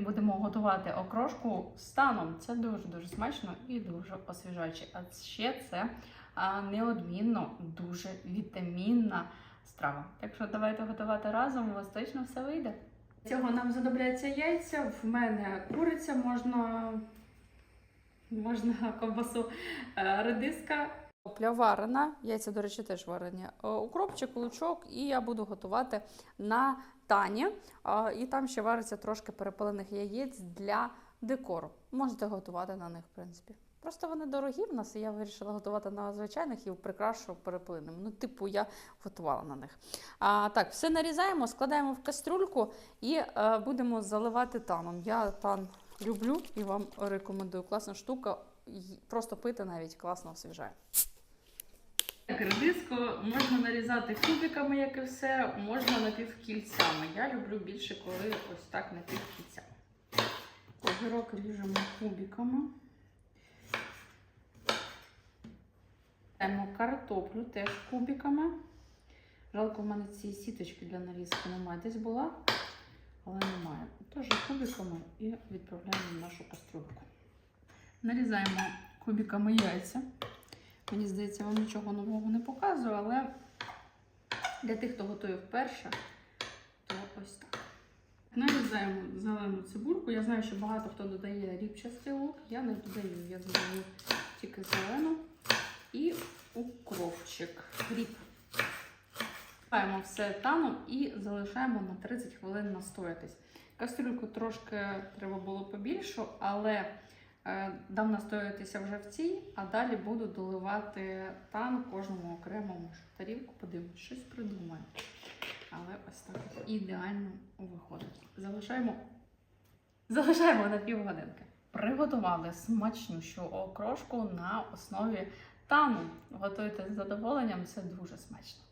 Будемо готувати окрошку з таном. Це дуже-дуже смачно і дуже освіжаюче. А ще це неодмінно дуже вітамінна страва. Так що давайте готувати разом, у вас точно все вийде. Цього нам знадобляться яйця. В мене куриця, можна, можна ковбасу, е, редиска. Копля варена, яйця, до речі, теж варені. Е, Укропчик, лучок, і я буду готувати на тані. І там ще вариться трошки перепалених яєць для декору. Можете готувати на них, в принципі. Просто вони дорогі в нас, і я вирішила готувати на звичайних і прикрашу перепилинами. Ну, типу, я готувала на них. А, так, все нарізаємо, складаємо в кастрюльку і е, будемо заливати таном. Я тан люблю і вам рекомендую. Класна штука. Просто пити навіть класно освіжає. Редиску можна нарізати кубиками, як і все, можна напівкільцями. Я люблю більше, коли ось так напівкільцями. Огірок ріжемо кубиками. Беремо картоплю теж кубиками. Жалко, в мене цієї сіточки для нарізки немає. Десь була, але немає. Теж кубиками і відправляємо в нашу кастрюльку. Нарізаємо кубиками яйця. Мені здається, вам нічого нового не показую, але для тих, хто готує вперше, то ось так. Нарізаємо зелену цибульку. Я знаю, що багато хто додає ріпчастий лук. Я не додаю, я додаю тільки зелену і укропчик. Ріп. Паємо все таном і залишаємо на 30 хвилин настоятись. Кастрюльку трошки треба було побільшу, але Дам настоятися вже в цій, а далі буду доливати тан кожному окремому тарілку, подивимось, щось придумаю. Але ось так ідеально виходить. Залишаємо, залишаємо на півгодинки. Приготували смачнющу окрошку на основі тану. Готуйте з задоволенням, це дуже смачно.